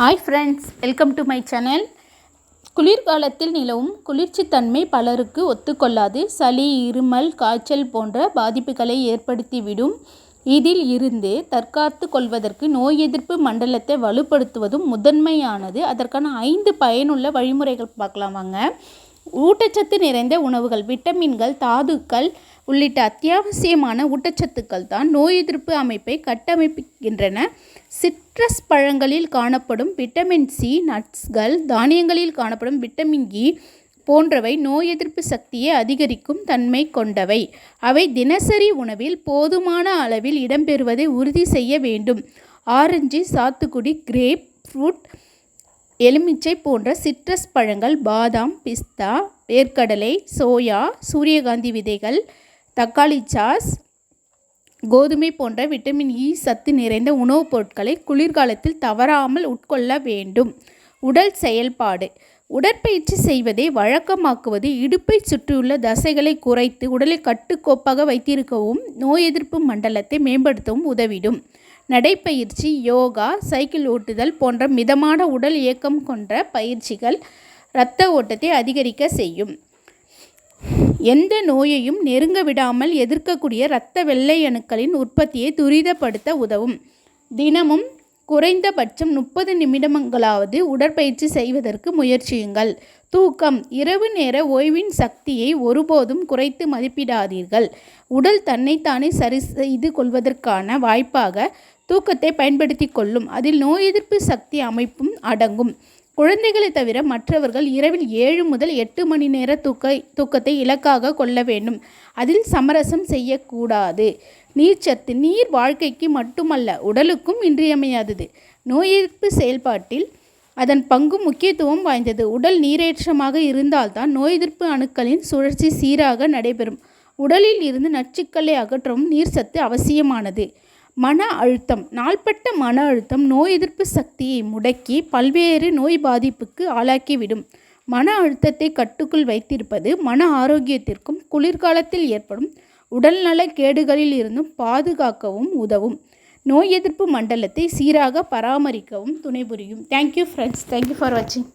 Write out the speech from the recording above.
Hi friends welcome to my channel குளிர்காலத்தில் நிலவும் குளிர்ச்சித்தன்மை பலருக்கு ஒத்துக்கொள்ளாது. சளி இருமல் காய்ச்சல் போன்ற பாதிப்புகளை ஏற்படுத்திவிடும். இதில் இருந்து தற்காத்து கொள்வதற்கு நோய் எதிர்ப்பு மண்டலத்தை வலுப்படுத்துவதும் முதன்மையானது. அதற்கான ஐந்து பயனுள்ள வழிமுறைகள் பார்க்கலாம் வாங்க. ஊட்டச்சத்து நிறைந்த உணவுகள் விட்டமின்கள் தாதுக்கள் உள்ளிட்ட அத்தியாவசியமான ஊட்டச்சத்துக்கள் தான் நோய் எதிர்ப்பு அமைப்பை கட்டமைக்கின்றன. சிட்ரஸ் பழங்களில் காணப்படும் விட்டமின் சி நட்ஸ்கள் தானியங்களில் காணப்படும் விட்டமின் இ போன்றவை நோய் எதிர்ப்பு சக்தியை அதிகரிக்கும் தன்மை கொண்டவை. அவை தினசரி உணவில் போதுமான அளவில் இடம்பெறுவதை உறுதி செய்ய வேண்டும். ஆரஞ்சு சாத்துக்குடி கிரேப் ஃப்ரூட் எலுமிச்சை போன்ற சிட்ரஸ் பழங்கள் பாதாம் பிஸ்தா வேர்க்கடலை சோயா சூரியகாந்தி விதைகள் தக்காளி சாஸ் கோதுமை போன்ற விட்டமின் இ e சத்து நிறைந்த உணவுப் பொருட்களை குளிர்காலத்தில் தவறாமல் உட்கொள்ள வேண்டும். உடல் செயல்பாடு. உடற்பயிற்சி செய்வதை வழக்கமாக்குவது இடுப்பை சுற்றியுள்ள தசைகளை குறைத்து உடலை கட்டுக்கோப்பாக வைத்திருக்கவும் நோய் எதிர்ப்பு மண்டலத்தை மேம்படுத்தவும் உதவிடும். நடைப்பயிற்சி யோகா சைக்கிள் ஓட்டுதல் போன்ற மிதமான உடல் இயக்கம் கொண்ட பயிற்சிகள் இரத்த ஓட்டத்தை அதிகரிக்க செய்யும். எந்த நோயையும் நெருங்க விடாமல் எதிர்க்கக்கூடிய இரத்த வெள்ளை அணுக்களின் உற்பத்தியை துரிதப்படுத்த உதவும். தினமும் குறைந்தபட்சம் முப்பது நிமிடங்களாவது உடற்பயிற்சி செய்வதற்கு முயற்சியுங்கள். தூக்கம் இரவு நேர ஓய்வின் சக்தியை ஒருபோதும் குறைத்து மதிப்பிடாதீர்கள். உடல் தன்னைத்தானே சரி செய்து கொள்வதற்கான வாய்ப்பாக தூக்கத்தை பயன்படுத்தி கொள்ளும். அதில் நோய் எதிர்ப்பு சக்தி அமைப்பும் அடங்கும். குழந்தைகளை தவிர மற்றவர்கள் இரவில் ஏழு முதல் எட்டு மணி நேர தூக்க தூக்கத்தை இலக்காக கொள்ள வேண்டும். அதில் சமரசம் செய்யக்கூடாது. நீர்ச்சத்து நீர் வாழ்க்கைக்கு மட்டுமல்ல உடலுக்கும் இன்றியமையாதது. நோய் எதிர்ப்பு செயல்பாட்டில் அதன் பங்கு முக்கியத்துவம் வாய்ந்தது. உடல் நீரேற்றமாக இருந்தால்தான் நோய் எதிர்ப்பு அணுக்களின் சுழற்சி சீராக நடைபெறும். உடலில் இருந்து நச்சுக்களை அகற்றவும் நீர் சத்து அவசியமானது. மன அழுத்தம் நாள்பட்ட மன அழுத்தம் நோய் எதிர்ப்பு சக்தியை முடக்கி பல்வேறு நோய் பாதிப்புக்கு ஆளாக்கிவிடும். மன அழுத்தத்தை கட்டுக்குள் வைத்திருப்பது மன ஆரோக்கியத்திற்கும் குளிர்காலத்தில் ஏற்படும் உடல்நல கேடுகளில் இருந்தும் பாதுகாக்கவும் உதவும். நோய் எதிர்ப்பு மண்டலத்தை சீராக பராமரிக்கவும் துணை புரியும் தேங்க்யூ ஃப்ரெண்ட்ஸ் தேங்க்யூ ஃபார் வாட்சிங்